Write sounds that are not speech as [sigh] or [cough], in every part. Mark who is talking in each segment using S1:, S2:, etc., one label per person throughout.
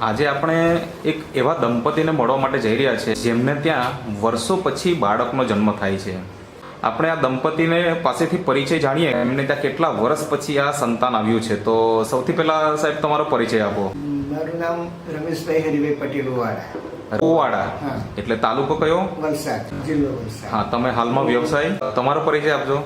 S1: આજે આપણે એક એવા દંપતીને મળવા માટે જઈ રહ્યા છે જેમને ત્યાં વર્ષો પછી બાળકનો જન્મ થાય છે. આપણે આ દંપતીને પાસેથી પરિચય જાણીએ. એમને ત્યાં કેટલા વર્ષ પછી આ સંતાન આવ્યું છે? તો સૌથી પહેલા સાહેબ તમારો પરિચય આપો.
S2: મારું નામ રમેશભાઈ હરિભાઈ પટેલ ઓવાડા
S1: ઓવાડા એટલે તાલુકો કયો?
S2: વલસાડ જિલ્લો વલસાડ.
S1: હા તમે હાલમાં વ્યવસાય? તમારો પરિચય આપજો.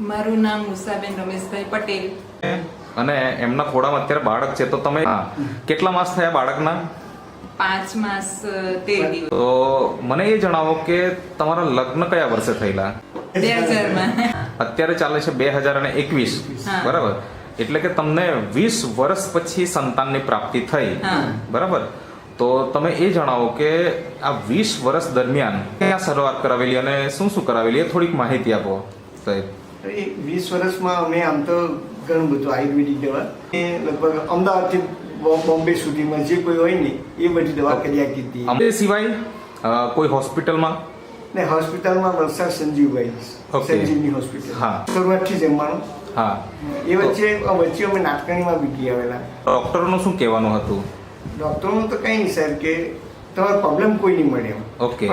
S3: મારું નામ મુસાબેન રમેશભાઈ પટેલ.
S1: અને એમના ખોડામાં અત્યારે બાળક છે તો તમે કેટલા માસ થયા બાળકના?
S3: પાંચ માસ તેર દિવસ.
S1: તો મને એ જણાવો કે તમારા લગ્ન કયા વર્ષે થયેલા? અત્યારે ચાલે છે બે હજાર અને એકવીસ. બરાબર? એટલે કે તમને વીસ વર્ષ પછી સંતાનની પ્રાપ્તિ થઈ. બરાબર? તો તમે એ જણાવો કે આ વીસ વર્ષ દરમિયાન ક્યાં શરૂઆત કરાવેલી અને શું શું કરાવેલી? એ થોડીક માહિતી આપો સાહેબ.
S2: એ વીસ વર્ષમાં અમે આમ તો ઘણું બધું આયુર્વેદિક દવા એ લગભગ અમદાવાદથી બોમ્બે સુધીમાં જે કોઈ હોય ને એ બધી દવા કરી આપી હતી.
S1: એ સિવાય કોઈ હોસ્પિટલમાં?
S2: ને હોસ્પિટલમાં વલસાડ સંજીવભાઈ. સંજીવની હોસ્પિટલ.
S1: હા.
S2: શરૂઆતથી જમવાનું
S1: હા.
S2: એ વચ્ચે વચ્ચે અમે નાટકણીમાં બી ગયા આવેલા
S1: ડોક્ટરોનું શું કહેવાનું હતું?
S2: ડૉક્ટરનું તો કંઈ નહીં સર કે તમારો પ્રોબ્લેમ કોઈ નહીં મળે
S1: ઓકે.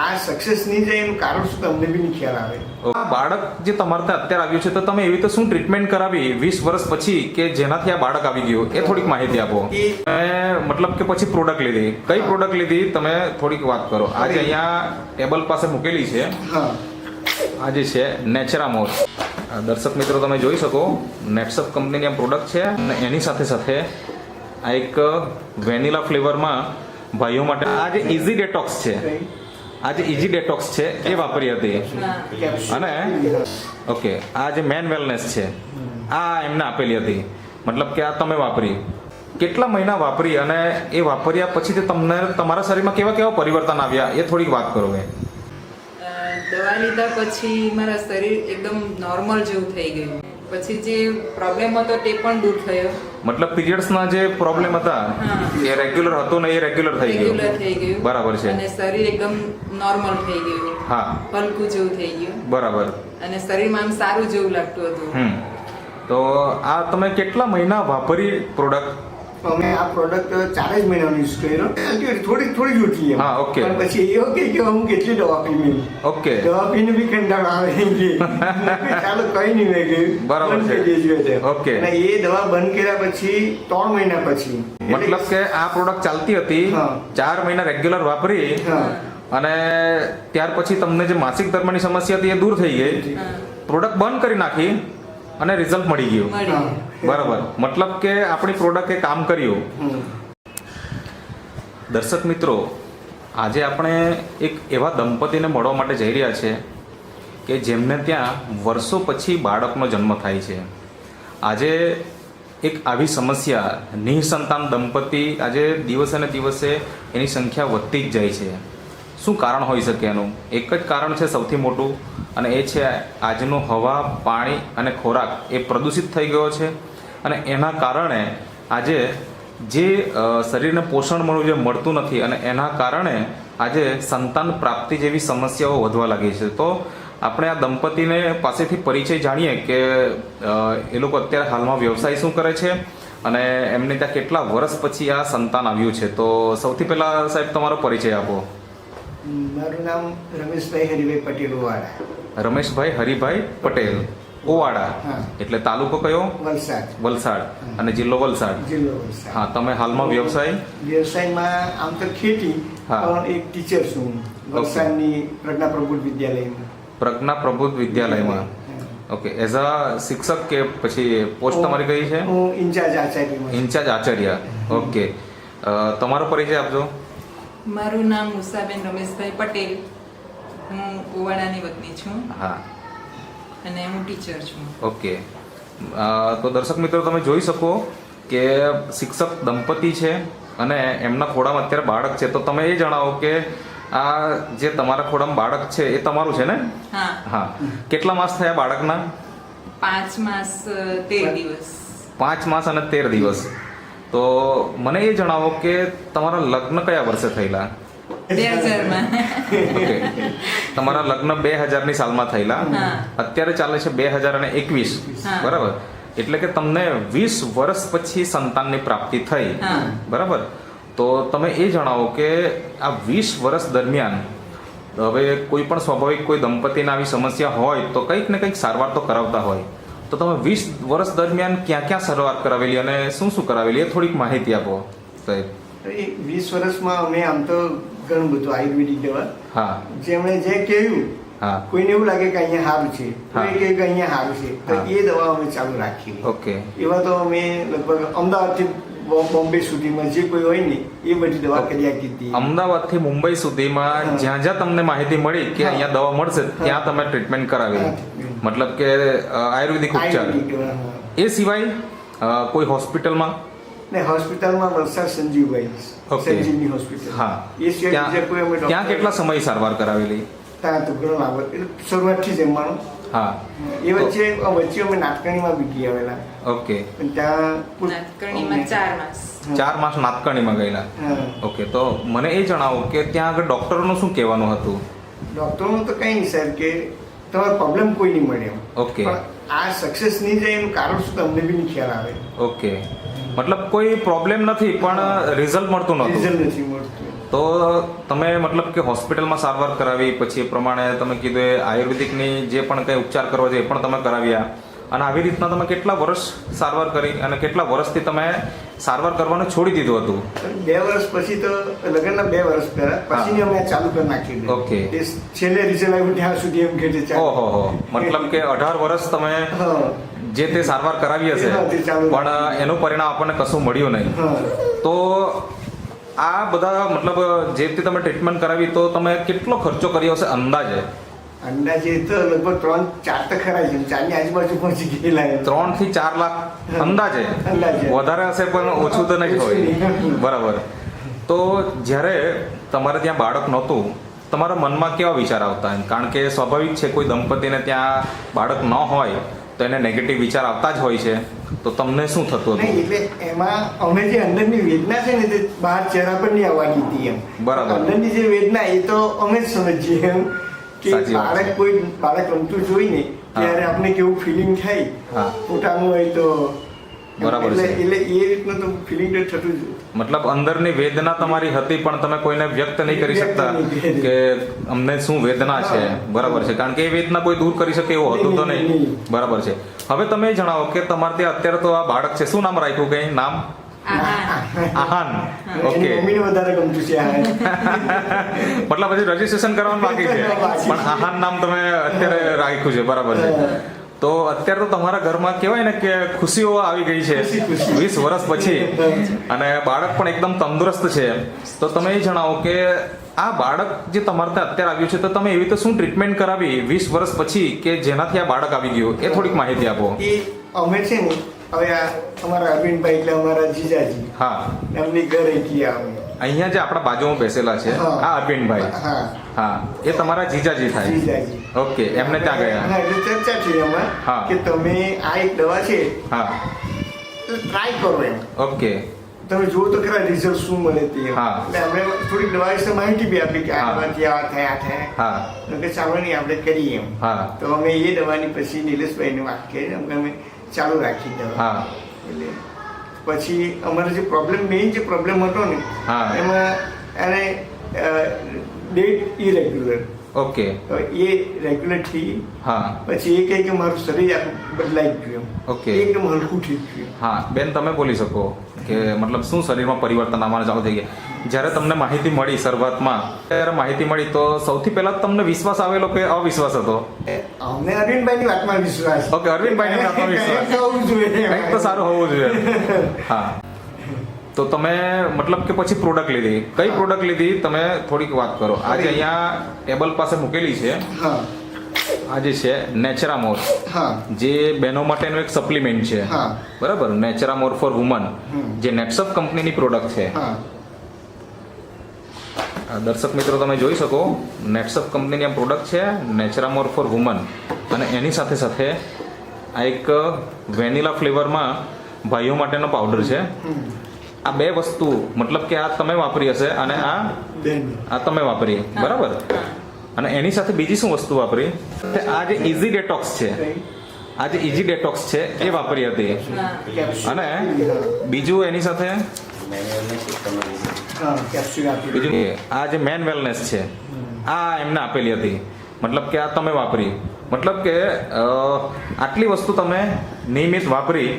S2: આ સક્સેસ નહીં જાય એનું કારણ શું તમને બી નહીં ખ્યાલ આવે?
S1: આ બાળક જે તમારે ત્યાં અત્યારે આવ્યું છે તો તમે એવી રીતે શું ટ્રીટમેન્ટ કરાવી વીસ વર્ષ પછી કે જેનાથી આ બાળક આવી ગયું? એ થોડીક માહિતી આપો. મતલબ કે પછી પ્રોડક્ટ લીધી. કઈ પ્રોડક્ટ લીધી? તમે થોડીક વાત કરો. આજે અહીંયા ટેબલ પાસે મૂકેલી છે. આ જે છે નેચરામોર આ દર્શક મિત્રો તમે જોઈ શકો. નેટસપ કંપનીની આ પ્રોડક્ટ છે અને એની સાથે સાથે આ એક વેનીલા ફ્લેવરમાં ભાઈઓ માટે આ જે ઇઝી ડેટોક્સ છે. આ જે ઇઝી ડેટોક્સ છે. એ વાપરી હતી. અને ઓકે આ જે મેન વેલનેસ છે, આ એમને આપેલી હતી. મતલબ કે આ તમે વાપરી. કેટલા મહિના વાપરી અને એ વાપર્યા પછી તે તમને, તમારા શરીરમાં કેવા કેવા પરિવર્તન આવ્યા, એ થોડીક વાત કરો એ
S3: દવા લીધા પછી મારા શરીર એકદમ નોર્મલ જેવું થઈ ગયું. પછી જે પ્રોબ્લેમ હતો તે પણ દૂર થયો.
S1: મતલબ પીરિયડ્સના જે પ્રોબ્લેમ હતા. એ રેગ્યુલર હતો ને એ રેગ્યુલર થઈ
S3: રેગ્યુલર
S1: ગયું
S3: થઈ ગયું.
S1: બરાબર છે.
S3: અને શરીર એકદમ નોર્મલ થઈ ગયું.
S1: હા.
S3: હલકું જેવું થઈ ગયું.
S1: બરાબર.
S3: અને શરીરમાં આમ સારું જેવું લાગતું હતું.
S1: તો આ તમે કેટલા મહિના વાપરી પ્રોડક્ટ
S2: અમે આ પ્રોડક્ટ ચાર જ મહિનાનો યુઝ કર્યો. થોડી થોડી જ
S1: હા, ઓકે.
S2: પણ પછી એ ઓકે કે હું કેટલી દવા પી
S1: ઓકે
S2: દવા પીને બી કંટાળો આવે ચાલો કઈ નહીં મેં ગયું
S1: બરાબર છે. ઓકે.
S2: અને એ દવા બંધ કર્યા પછી ત્રણ મહિના પછી.
S1: મતલબ કે આ પ્રોડક્ટ ચાલતી હતી ચાર મહિના રેગ્યુલર વાપરી અને ત્યાર પછી તમને જે માસિક ધર્મની સમસ્યા હતી એ દૂર થઈ ગઈ. પ્રોડક્ટ બંધ કરી નાખી અને રિઝલ્ટ મળી ગયું. બરાબર. મતલબ કે આપણી પ્રોડક્ટ કામ કર્યું. દર્શક મિત્રો આજે આપણે એક એવા દંપતીને મળવા માટે જઈ રહ્યા છે કે જેમને ત્યાં વર્ષો પછી બાળકનો જન્મ થાય છે. આજે એક આવી સમસ્યા નિઃસંતાન દંપતી આજે દિવસે ને દિવસે એની સંખ્યા વધતી જ જાય છે. શું કારણ હોઈ શકે એનું? એક જ કારણ છે સૌથી મોટું, અને એ છે આજનું હવા, પાણી અને ખોરાક એ પ્રદૂષિત થઈ ગયો છે. અને એના કારણે આજે જે શરીરને પોષણ મળવું જે મળતું નથી, અને એના કારણે આજે સંતાન પ્રાપ્તિ જેવી સમસ્યાઓ વધવા લાગી છે. તો આપણે આ દંપતીને પાસેથી પરિચય જાણીએ કે એ લોકો અત્યારે હાલમાં વ્યવસાય શું કરે છે, અને એમને ત્યાં કેટલા વર્ષ પછી આ સંતાન આવ્યું છે. તો સૌથી પહેલાં સાહેબ, તમારો પરિચય આપો.
S2: મારું નામ રમેશભાઈ હરિભાઈ પટેલ ઓવાડા
S1: રમેશભાઈ હરિભાઈ પટેલ ઓવાડા. એટલે તાલુકો કયો?
S2: વલસાડ.
S1: વલસાડ. અને જિલ્લો વલસાડ.
S2: જિલ્લો વલસાડ.
S1: હા તમે હાલમાં વ્યવસાય?
S2: વ્યવસાયમાં આમ તો ખેતી. પણ એક ટીચર છું વલસાડની પ્રજ્ઞા પ્રબુદ્ધ વિદ્યાલયમાં.
S1: પ્રજ્ઞા પ્રબુદ્ધ વિદ્યાલયમાં. ઓકે એઝ અ શિક્ષક કે પછી પોસ્ટ તમારી કઈ છે?
S2: હું in charge Acharya
S1: in charge Acharya. Okay તમારો પરિચય આપજો.
S3: મારું નામ મુસાબેન રમેશભાઈ પટેલ. હું કુવાડાની વતની છું.
S1: હા.
S3: અને હું ટીચર છું.
S1: ઓકે. તો દર્શક મિત્રો તમે જોઈ શકો કે શિક્ષક દંપતી છે અને એમના ખોડામાં અત્યારે બાળક છે. તો તમે એ જણાવો કે આ જે તમારા ખોડામાં બાળક છે એ તમારું છે ને?
S3: હા.
S1: હા. કેટલા માસ થયા બાળકના?
S3: પાંચ માસ તેર દિવસ.
S1: પાંચ માસ અને તેર દિવસ. તો મને એ જણાવો કે તમારા લગ્ન કયા વર્ષે થયેલા? તમારા લગ્ન બે હજારની સાલમાં થયેલા. અત્યારે ચાલે છે બે હજાર અને એકવીસ. બરાબર? એટલે કે તમને વીસ વર્ષ પછી સંતાનની પ્રાપ્તિ થઈ. બરાબર? તો તમે એ જણાવો કે આ વીસ વર્ષ દરમિયાન હવે કોઈ પણ સ્વાભાવિક કોઈ દંપતીને આવી સમસ્યા હોય તો કંઈક ને કંઈક સારવાર તો કરાવતા હોય. તો તમે વીસ વર્ષ દરમિયાન ક્યાં ક્યાં સારવાર કરાવેલી અને શું શું કરાવેલી એ થોડીક માહિતી આપો સાહેબ.
S2: એ વીસ વર્ષમાં અમે આમ તો ઘણું બધું આયુર્વેદિક દવા
S1: હા.
S2: જેમણે જે કહ્યું
S1: હા.
S2: કોઈને એવું લાગે કે અહીંયા સારું છે. કોઈ કહે કે અહીંયા સારું છે તો એ દવા અમે ચાલુ રાખી
S1: ઓકે.
S2: એવા તો અમે લગભગ અમદાવાદથી બોમ્બે સુધીમાં જે કોઈ હોય ને એ બધી દવા કરી આપી હતી
S1: અમદાવાદથી મુંબઈ સુધીમાં જ્યાં જ્યાં તમને માહિતી મળી કે અહીંયા દવા મળશે ત્યાં તમે ટ્રીટમેન્ટ કરાવી. મતલબ કે આયુર્વેદિક ઉપચાર. એ સિવાય કોઈ હોસ્પિટલમાં?
S2: ને હોસ્પિટલમાં વલસાડ સંજીવભાઈ સંજીવની હોસ્પિટલ.
S1: હા.
S2: એ સિવાય કોઈ અમે
S1: ત્યાં કેટલા સમય સારવાર કરાવેલી?
S2: ત્યાં તો ઘણો લાભ શરૂઆતથી જ એમવાનું
S1: હા.
S2: એ વચ્ચે વચ્ચે અમે નાટકણીમાં બી આવેલા.
S1: ઓકે
S2: પણ ત્યાં
S3: ચાર માસ.
S1: ચાર માસ નાતકણીમાં ગયેલા? ઓકે તો મને એ જણાવો કે ત્યાં આગળ ડોક્ટરનું શું કહેવાનું હતું?
S2: ડોક્ટરનું તો કંઈ નહીં સાહેબ કે તમારો પ્રોબ્લેમ કોઈ નહીં મળે
S1: ઓકે.
S2: આ સક્સેસ નહીં જાય એનું કારણ શું તમને બી નહીં ખ્યાલ આવે.
S1: ઓકે મતલબ કોઈ પ્રોબ્લેમ નથી પણ રિઝલ્ટ મળતું નહોતું.
S2: રિઝલ્ટ નથી મળતું.
S1: તો તમે મતલબ કે હોસ્પિટલમાં સારવાર કરાવી પછી એ પ્રમાણે તમે કીધું એ આયુર્વેદિકની જે પણ કંઈ ઉપચાર કરવા છે એ પણ તમે કરાવ્યા. અને આવી રીતના તમે કેટલા વર્ષ સારવાર કરી અને કેટલા વર્ષથી તમે સારવાર કરવાનું છોડી દીધું હતું?
S2: બે વર્ષ પછી તો લગ્નના બે વર્ષ પહેલા પછી અમે ચાલુ કરી નાખ્યું
S1: ઓકે.
S2: છેલ્લે રિઝલ્ટ આવ્યું ત્યાં સુધી એમ કે.
S1: ઓહો હો મતલબ કે અઢાર વર્ષ તમે જે તે સારવાર કરાવી હશે. પણ એનું પરિણામ આપણને કશું મળ્યું નહીં. તો આ બધા મતલબ જે રીતે તમે ટ્રીટમેન્ટ કરાવી તો તમે કેટલો ખર્ચો કર્યો હશે અંદાજે?
S2: અંદાજે તો લગભગ ત્રણ ચાર તો ખરા છે. ચારની આજુબાજુ પહોંચી ગયેલા
S1: ત્રણથી ચાર લાખ અંદાજે. વધારે હશે પણ ઓછું તો નહીં હોય. બરાબર. તો જ્યારે તમારે ત્યાં બાળક નહોતું તમારા મનમાં કેવા વિચાર આવતા? કારણ કે સ્વાભાવિક છે કોઈ દંપતીને ત્યાં બાળક ન હોય તો એને નેગેટિવ વિચાર આવતા જ હોય છે. તો તમને શું થતું હતું?
S2: એટલે એમાં અમે જે અંદરની વેદના છે ને તે બહાર ચહેરા પર નહીં આવવાની હતી એમ.
S1: બરાબર.
S2: અંદરની જે વેદના એ તો અમે જ સમજીએ એમ. કે બાળક કોઈ બાળક રમતું જોઈને. ત્યારે આપણે કેવું ફિલિંગ થાય? પોતાનું હોય તો
S1: બરાબર છે.
S2: એટલે એ રીતનું તો ફિલિંગ તો થતું જ.
S1: મતલબ અંદરની વેદના તમારી હતી પણ તમે કોઈને વ્યક્ત નહીં કરી શકતા કે અમને શું વેદના છે? બરાબર છે. કારણ કે એ વેદના કોઈ દૂર કરી શકે એવું હતું તો
S2: નહીં.
S1: બરાબર છે. હવે તમે જણાવો કે તમારે ત્યાં અત્યારે તો આ બાળક છે. શું નામ રાખ્યું? કઈ નામ. આહાન. ઓકે.
S2: મમ્મીને વધારે ગમતું છે [laughs]
S1: મતલબ હજી રજીસ્ટ્રેશન કરવાનું [laughs] બાકી છે. પણ આહાન નામ તમે અત્યારે રાખ્યું છે બરાબર છે. તો અત્યારે તો તમારા ઘરમાં કહેવાય ને કે ખુશીઓ આવી ગઈ છે. વીસ વર્ષ પછી. અને બાળક પણ એકદમ તંદુરસ્ત છે. તો તમે એ જણાવો કે આ બાળક જે તમારે ત્યાં અત્યારે આવ્યું છે તો તમે એવી રીતે શું ટ્રીટમેન્ટ કરાવી વીસ વર્ષ પછી કે જેનાથી આ બાળક આવી ગયું? એ થોડીક માહિતી આપો.
S2: અમે છે ને હવે આ અમારા અરવિંદભાઈ એટલે અમારા જીજાજી.
S1: હા.
S2: એમની ઘરે ગયા અમે.
S1: અહીંયા જે આપણા બાજુમાં બેસેલા છે. આ અરવિંદભાઈ.
S2: હા.
S1: હા એ તમારા જીજાજી થાય.
S2: જીજાજી.
S1: ઓકે એમને ત્યાં ગયા.
S2: હા એટલે ચર્ચા છે એમાં
S1: હા.
S2: કે તમે આ એક દવા છે
S1: હા.
S2: ટ્રાય કરો એમ.
S1: ઓકે.
S2: તમે જુઓ તો ખરા રિઝલ્ટ શું મળે તે.
S1: હા.
S2: એટલે આપણે થોડીક દવા વિશે માહિતી બી આપી કે આ
S1: હા.
S2: દવાથી આ થાય આ થાય.
S1: હા.
S2: તો કે નહીં આપણે કરીએ એમ.
S1: હા.
S2: તો અમે એ દવાની પછી નિલેશભાઈને વાત અમે અમે ચાલુ રાખી દેવા.
S1: હા.
S2: એટલે પછી અમારો જે પ્રોબ્લેમ મેઇન જે પ્રોબ્લેમ હતો ને
S1: હા.
S2: એમાં એને ડેટ ઇરેગ્યુલર
S1: ઓકે
S2: એ રેગ્યુલર થઈ
S1: હા.
S2: પછી એ કહે કે મારું શરીર આખું બદલાઈ ગયું એમ.
S1: ઓકે.
S2: એકદમ હલકું થઈ ગયું
S1: હા બેન તમે બોલી શકો કે મતલબ શું શરીરમાં પરિવર્તન આવવાનું ચાલુ થઈ ગયા? જ્યારે તમને માહિતી મળી શરૂઆતમાં ત્યારે માહિતી મળી તો સૌથી પહેલા તમને વિશ્વાસ આવેલો કે અવિશ્વાસ હતો?
S2: અમને અરવિંદભાઈની વાતમાં વિશ્વાસ.
S1: ઓકે, અરવિંદભાઈની વાતમાં વિશ્વાસ. [laughs]
S2: હોવું જોઈએ.
S1: કંઈક તો સારું હોવું જોઈએ. હા. તો તમે મતલબ કે પછી પ્રોડક્ટ લીધી. કઈ પ્રોડક્ટ લીધી? તમે થોડીક વાત કરો. આજે અહીંયા ટેબલ પાસે મૂકેલી છે આ જે છે નેચરામોર જે બહેનો માટેનું એક સપ્લિમેન્ટ છે. બરાબર? નેચરામોર ફોર વુમન જે નેટસપ કંપનીની પ્રોડક્ટ છે. આ દર્શક મિત્રો તમે જોઈ શકો નેટસપ કંપનીની આ પ્રોડક્ટ છે નેચરામોર ફોર વુમન અને એની સાથે સાથે આ એક વેનીલા ફ્લેવરમાં ભાઈઓ માટેનો પાવડર છે. આ બે વસ્તુ મતલબ કે આ તમે વાપરી હશે અને આ આ તમે વાપરી. બરાબર? અને એની સાથે બીજી શું વસ્તુ વાપરી? આ જે ઇઝી ડેટોક્સ છે આ જે ઇઝી ડેટોક્સ છે એ વાપરી હતી. અને બીજું એની સાથે? બીજું આ જે મેન વેલનેસ છે આ એમને આપેલી હતી. મતલબ કે આ તમે વાપરી. મતલબ કે આટલી વસ્તુ તમે નિયમિત વાપરી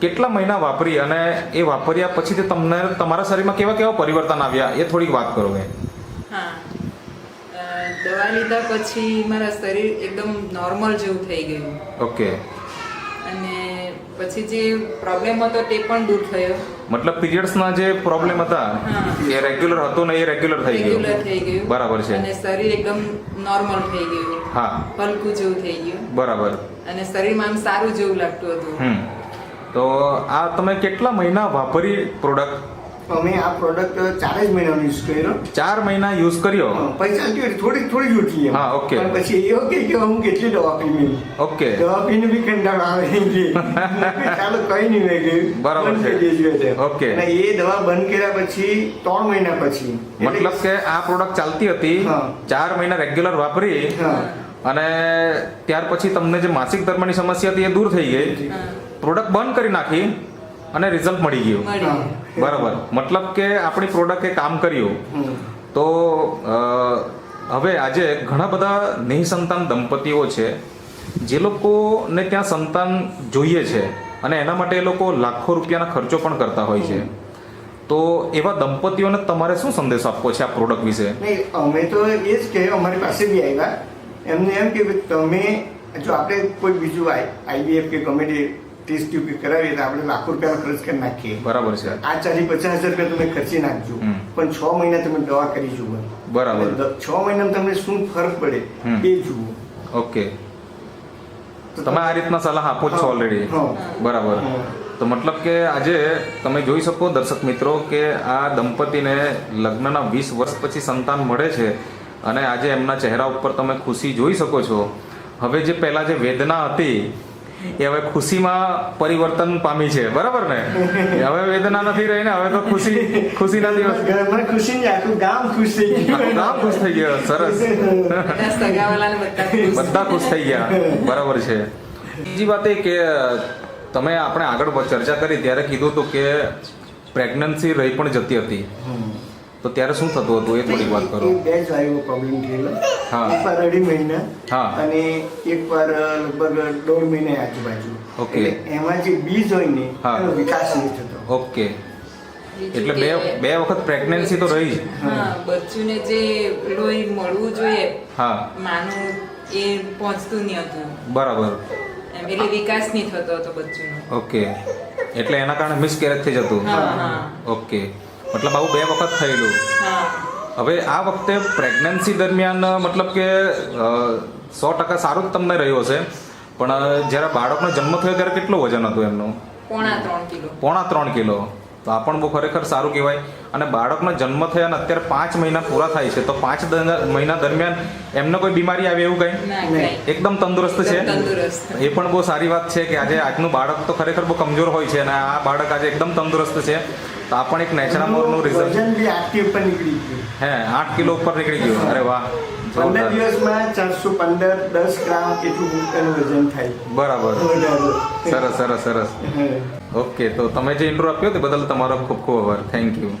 S1: કેટલા મહિના વાપરી અને એ વાપર્યા પછીથી તમને તમારા શરીરમાં કેવા કેવા પરિવર્તન આવ્યા એ થોડીક વાત કરો
S3: હા. દવા લીધા પછી મારા શરીર એકદમ નોર્મલ જેવું થઈ ગયું.
S1: ઓકે.
S3: અને પછી જે પ્રોબ્લેમ હતો તે પણ દૂર થયો.
S1: મતલબ પીરિયડ્સના જે પ્રોબ્લેમ હતા. એ રેગ્યુલર હતો ને એ રેગ્યુલર થઈ
S3: રેગ્યુલર
S1: ગયું
S3: થઈ ગયું.
S1: બરાબર છે.
S3: અને શરીર એકદમ નોર્મલ થઈ ગયું.
S1: હા.
S3: હલકું જેવું થઈ ગયું.
S1: બરાબર.
S3: અને શરીરમાં આમ સારું જેવું લાગતું હતું.
S1: તો આ તમે કેટલા મહિના વાપરી પ્રોડક્ટ
S2: અમે આ પ્રોડક્ટ ચાર જ મહિનાનો યુઝ કર્યો.
S1: ચાર મહિના યુઝ કર્યો?
S2: પૈસા થોડી થોડી જ ઓછી
S1: હા,
S2: ઓકે પછી એ ઓકે કે હું કેટલી દવા પીને
S1: ઓકે
S2: દવા પીને બી કંટાળો આવે [laughs] ચાલો કઈ નહીં મેં ગયું
S1: બરાબર છે. ઓકે
S2: અને એ દવા બંધ કર્યા પછી ત્રણ મહિના પછી.
S1: મતલબ કે આ પ્રોડક્ટ ચાલતી હતી ચાર મહિના રેગ્યુલર વાપરી અને ત્યાર પછી તમને જે માસિક ધર્મની સમસ્યા હતી એ દૂર થઈ ગઈ. પ્રોડક્ટ બંધ કરી નાખી અને રિઝલ્ટ મળી ગયું. બરાબર. મતલબ કે આપણી પ્રોડક્ટે કામ કર્યું. તો હવે આજે ઘણા બધા નિસંતાન દંપતીઓ છે જે લોકોને ત્યાં સંતાન જોઈએ છે અને એના માટે એ લોકો લાખો રૂપિયાના ખર્ચો પણ કરતા હોય છે. તો એવા દંપતીઓને તમારે શું સંદેશ આપવો છે આ પ્રોડક્ટ વિશે?
S2: અમે તો એ જ કે અમારી પાસે બી આવ્યા. એમને એમ કે તમે જો આપણે કોઈ બીજું આઈવીએફ કે ગમે તે ટેસ્ટ ટ્યુબ કરાવીએ તો આપણે લાખો રૂપિયાનો ખર્ચ કરી નાખીએ.
S1: બરાબર છે.
S2: આ ચાલી પચાસ હજાર રૂપિયા તમે ખર્ચી નાખજો. પણ છ મહિના તમે દવા કરી જુઓ.
S1: બરાબર.
S2: છ મહિનામાં તમને શું ફરક પડે એ જુઓ.
S1: ઓકે. તમે આ રીતના સલાહ આપો છો ઓલરેડી બરાબર. તો મતલબ કે આજે તમે જોઈ શકો દર્શક મિત્રો કે આ દંપતીને લગ્નના વીસ વર્ષ પછી સંતાન મળે છે અને આજે એમના ચહેરા ઉપર તમે ખુશી જોઈ શકો છો. હવે જે પહેલાં જે વેદના હતી એ હવે ખુશીમાં પરિવર્તન પામી છે. બરાબર ને? હવે વેદના નથી રહી ને હવે તો ખુશી ખુશીના દિવસ.
S2: ઘરમાં ખુશી ને આખું ગામ ખુશ થઈ ગયું.
S1: ગામ ખુશ થઈ ગયો. સરસ.
S3: બધા ખુશ.
S1: થઈ ગયા. બરાબર છે. બીજી વાત એ કે તમે આપણે આગળ ચર્ચા કરી ત્યારે કીધું હતું કે પ્રેગ્નન્સી રહી પણ જતી હતી. તો ત્યારે શું થતું હતું? એ થોડીક વાત કરો.
S2: બે જ આવ્યો પ્રોબ્લેમ થયેલો.
S1: હા.
S2: એક વાર અઢી મહિના
S1: હા.
S2: અને એક વાર લગભગ દોઢ મહિને આજુબાજુ. ઓકે. એમાં જે બીજ હોય ને
S1: હા.
S2: એનો વિકાસ નહીં થતો.
S1: ઓકે. એટલે બે બે વખત પ્રેગ્નન્સી તો રહી. જ
S3: હા બચ્ચુને જે લોહી મળવું જોઈએ
S1: હા.
S3: માનું એ પહોંચતું નહીં હતું.
S1: બરાબર.
S3: એમ એટલે વિકાસ નહીં થતો હતો બચ્ચુનો.
S1: ઓકે. એટલે એના કારણે મિસકેરેજ થઈ જતું.
S3: હા હા.
S1: ઓકે. મતલબ આવું બે વખત થયેલું. હવે આ વખતે પ્રેગ્નન્સી દરમિયાન મતલબ કે સો ટકા સારું જ તમને રહ્યો છે. પણ જ્યારે બાળકનો જન્મ થયો ત્યારે કેટલું વજન હતું એમનું?
S3: પોણા ત્રણ કિલો.
S1: પોણા ત્રણ કિલો. તો આ પણ બહુ ખરેખર સારું કહેવાય. અને બાળકનો જન્મ થયા અને અત્યારે પાંચ મહિના પૂરા થાય છે તો પાંચ મહિના દરમિયાન એમને કોઈ બીમારી આવે એવું કઈ? એકદમ તંદુરસ્ત છે? એ પણ બહુ સારી વાત છે કે આજે આજનું બાળક તો ખરેખર બહુ કમજોર હોય છે અને આ બાળક આજે એકદમ તંદુરસ્ત છે. તો આ પણ એક નેચરામોરનું રિઝલ્ટ
S2: વજન બી આઠથી ઉપર નીકળી ગયું.
S1: હે આઠ કિલો ઉપર નીકળી ગયું. અરે વાહ
S2: પંદર
S1: જોરદાર.
S2: દિવસમાં ચારસો પંદર દસ ગ્રામ એટલું એનું વજન થાય.
S1: બરાબર. સરસ સરસ સરસ. ઓકે તો તમે જે ઇન્ટ્રો આપ્યો તે બદલ તમારો ખૂબ ખૂબ આભાર. Thank you